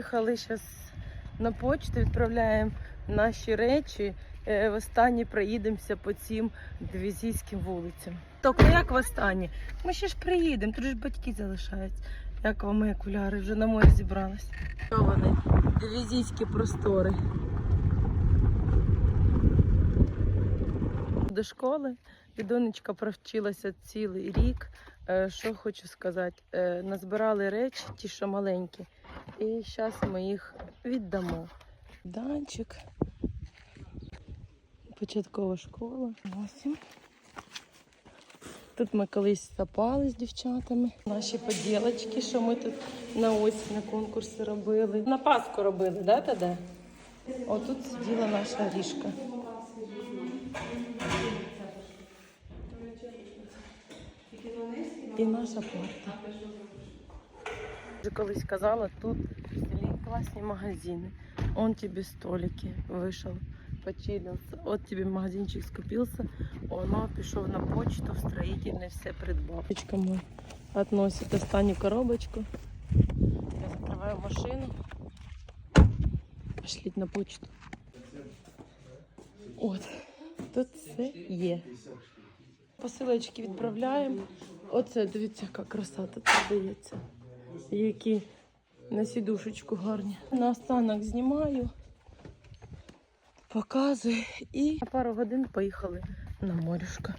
Приїхали зараз на почту, відправляємо наші речі. Е, Востаннє проїдемося по цим дивізійським вулицям. Так, ну як востаннє? Ми ще ж приїдемо, тут ж батьки залишаються. Як вам окуляри, вже на морі зібрались. Що вони? Дивізійські простори. До школи і донечка провчилася цілий рік. Е, Що хочу сказати, Е, назбирали речі, ті, що маленькі, і зараз ми їх віддамо. Данчик. Початкова школа. Восім. Тут ми колись запали з дівчатами. Наші поділочки, що ми тут на осінь на конкурси робили. На Пасху робили, да, тоді? Отут сиділа наша ріжка. І наша парта. Вже колись казала, тут в селі класні магазини. Он тебе столики вийшов, почилився. От тебе магазинчик скупився, воно пішов на почту, в строїтельне все придбав. Мой относить останню коробочку. Я закриваю машину. Пошліть на почту. От, тут все є. Посилочки відправляємо. Оце, дивіться, яка краса тут продається. Які на сідушечку гарні. Наостанок знімаю, показую і на пару годин поїхали на морюшко.